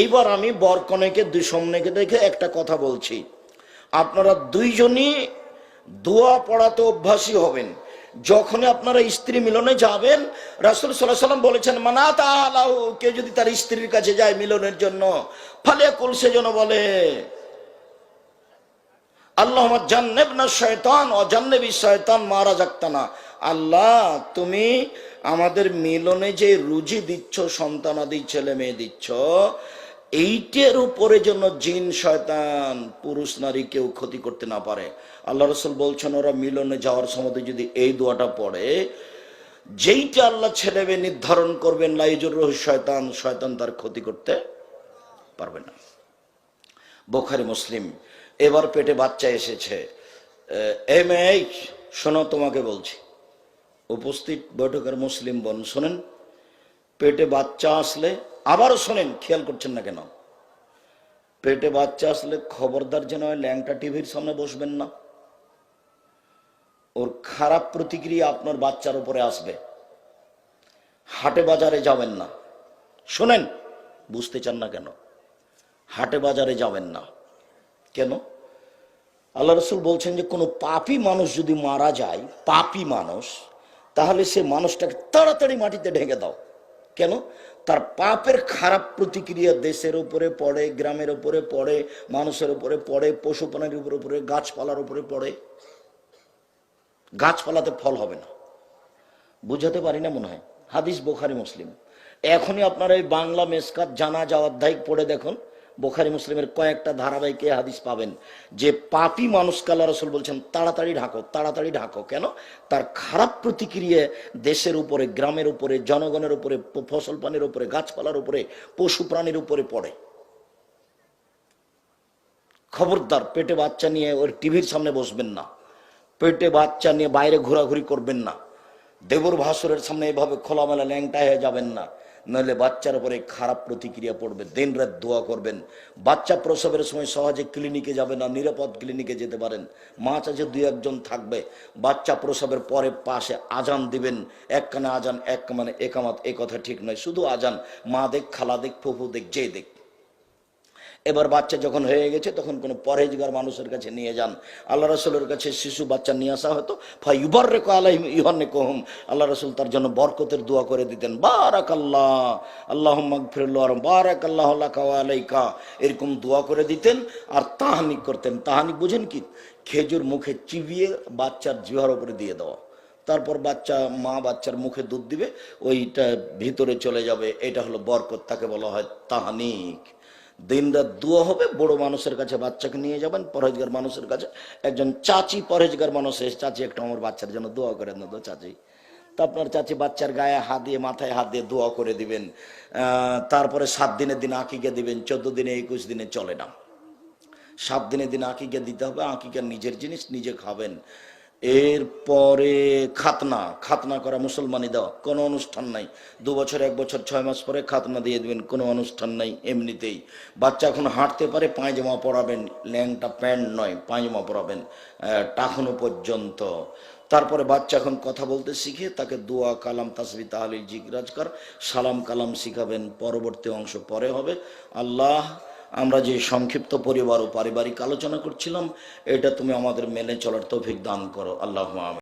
এইবার আমি বরকনেকে, দুই সামনেকে দেখে একটা কথা বলছি। আপনারা দুইজনই দোয়া পড়াতে অভ্যাসী হবেন। যখনই আপনারা স্ত্রী মিলনে যাবেন, রাসুল সাল্লাহ সাল্লাম বলেছেন মানা তাহলাউ কেউ যদি তার স্ত্রীর কাছে যায় মিলনের জন্য, ফালে কুল যেন বলে, আল্লাহ জান্নেব না শয়তান অজান্নেবি শয়তান মারা যাক্তানা আল্লাহ, তুমি আমাদের মিলনে যে রুজি দিচ্ছ, সন্তানাদি ছেলে মেয়ে দিচ্ছ এইটের উপরে জন্য জিন, শয়তান, পুরুষ, নারী কেউ ক্ষতি করতে না পারে। আল্লাহ রসুল বলছেন, ওরা মিলনে যাওয়ার সময় যদি এই দোয়াটা পড়ে, যেইটা আল্লাহ ছেলে মেয়ে নির্ধারণ করবেন লাইজুর রহ, শয়তান শয়তান তার ক্ষতি করতে পারবে না। বোখারি, মুসলিম, এবার পেটে বাচ্চা এসেছে। এম মেয়ে শোনো, তোমাকে বলছি। উপস্থিত বৈঠকের মুসলিম বন, শোনেন, পেটে বাচ্চা আসলে আবারও শোনেন, খেয়াল করছেন না কেন? পেটে বাচ্চা আসলে খবরদার যেন ল্যাংটা টিভির সামনে বসবেন না। ওর খারাপ প্রতিক্রিয়া আপনার বাচ্চার উপরে আসবে। হাটে বাজারে যাবেন না। শোনেন, বুঝতে চান না কেন? হাটে বাজারে যাবেন না। কেন? আল্লাহ রসুল বলছেন যে, কোনো পাপি মানুষ যদি মারা যায়, পাপি মানুষ, তাহলে সে মানুষটাকে তাড়াতাড়ি মাটিতে ঢেকে দাও। কেন? তার পাপের খারাপ প্রতিক্রিয়া দেশের উপরে পড়ে, গ্রামের উপরে পড়ে, মানুষের উপরে পড়ে পশু প্রাণীর উপরে পড়ে, গাছপালার উপরে পড়ে। গাছপালাতে ফল হবে না। বুঝাতে পারি না মনে হয়। হাদিস বোখারি, মুসলিম। এখনই আপনারা এই বাংলা মেসকাত জানা যাওয়ার দায়িক পড়ে দেখুন। বোখারি মুসলিমের কয়েকটা ধারাবাহিকে হাদিস পাবেন যে পাপি মানুষ কাল্লা রসুল বলছেন, তাড়াতাড়ি ঢাকো তাড়াতাড়ি ঢাকো। কেন? তার খারাপ প্রতিক্রিয়া দেশের উপরে, গ্রামের উপরে, জনগণের উপরে, ফসল পানির উপরে, গাছপালার উপরে, পশু প্রাণীর উপরে পড়ে। খবরদার, পেটে বাচ্চা নিয়ে ওর টিভির সামনে বসবেন না। পেটে বাচ্চা নিয়ে বাইরে ঘোরাঘুরি করবেন না। দেবর ভাসুরের সামনে এভাবে খোলামেলা ল্যাংটা হয়ে যাবেন না। নইলে বাচ্চার উপরে খারাপ প্রতিক্রিয়া পড়বে, দিন রাত দোয়া করবেন। বাচ্চা প্রসবের সময় সহজে ক্লিনিকে যাবে না, নিরাপদ ক্লিনিকে যেতে পারেন। মা চাচে দু একজন থাকবে, বাচ্চা প্রসবের পরে পাশে আজান দিবেন। এক কানে আজান এক মানে একামাত, এ কথা ঠিক নয়। শুধু আজান, মা দেখ, খালা দেখ, ফুফু দেখ, যে দেখ। এবার বাচ্চা যখন হয়ে গেছে, তখন কোনো পরহেজগার মানুষের কাছে নিয়ে যান। আল্লাহ রসুলের কাছে শিশু বাচ্চা নিয়ে আসা হতো। ফাইবার রেখো আলাইম ইহনে কহম আল্লাহ রসুল তার জন্য বরকতের দোয়া করে দিতেন। বারাক আল্লাহ আল্লাহ মাগফিরুল্লাহ বারাক আল্লাহ আলাইকা। এরকম দোয়া করে দিতেন আর তাহানিক করতেন। তাহানিক বুঝেন কি? খেজুর মুখে চিবিয়ে বাচ্চার জিহার উপরে দিয়ে দেওয়া। তারপর বাচ্চা, মা বাচ্চার মুখে দুধ দিবে, ওইটা ভিতরে চলে যাবে। এটা হলো বরকত, তাকে বলা হয় তাহানিক। দিন রাত দুয়া হবে, বড় মানুষের কাছে বাচ্চাকে নিয়ে যাবেন, পরহেজগার মানুষের কাছে। একজন চাচি, পরহেজগার মানুষ এসে, চাচি, একটা আমার বাচ্চার জন্য দোয়া করেন না তো, চাচি। তা আপনার চাচি বাচ্চার গায়ে হাত দিয়ে, মাথায় হাত দিয়ে দোয়া করে দিবেন। তারপরে সাত দিনের দিন আঁকিকে দিবেন, চোদ্দ দিনে, একুশ দিনে চলে না। সাত দিনের দিন আঁকিকে দিতে হবে, আঁকিকা নিজের জিনিস নিজে খাবেন। এরপরে খাতনা খাতনা করা মুসলমানি দেওয়া, কোনো অনুষ্ঠান নাই। দু বছর, এক বছর, ছয় মাস পরে খাতনা দিয়ে দেবেন, কোনো অনুষ্ঠান নাই এমনিতেই। বাচ্চা এখন হাঁটতে পারে, পায়জামা পরাবেন, ল্যাংটা প্যান্ট নয়, পায়জামা পরাবেন টাকনো পর্যন্ত। তারপরে বাচ্চা এখন কথা বলতে শিখে তাকে দোয়া, কালাম তাসবি তাহলে জিজ্ঞাজকার সালাম, কালাম শিখাবেন। পরবর্তী অংশ পরে হবে। আল্লাহ আমরা যে সংক্ষিপ্ত পরিবার ও পারিবারিক আলোচনা করছিলাম, এটা তুমি আমাদের মেনে চলার তৌফিক দান করো। আল্লাহ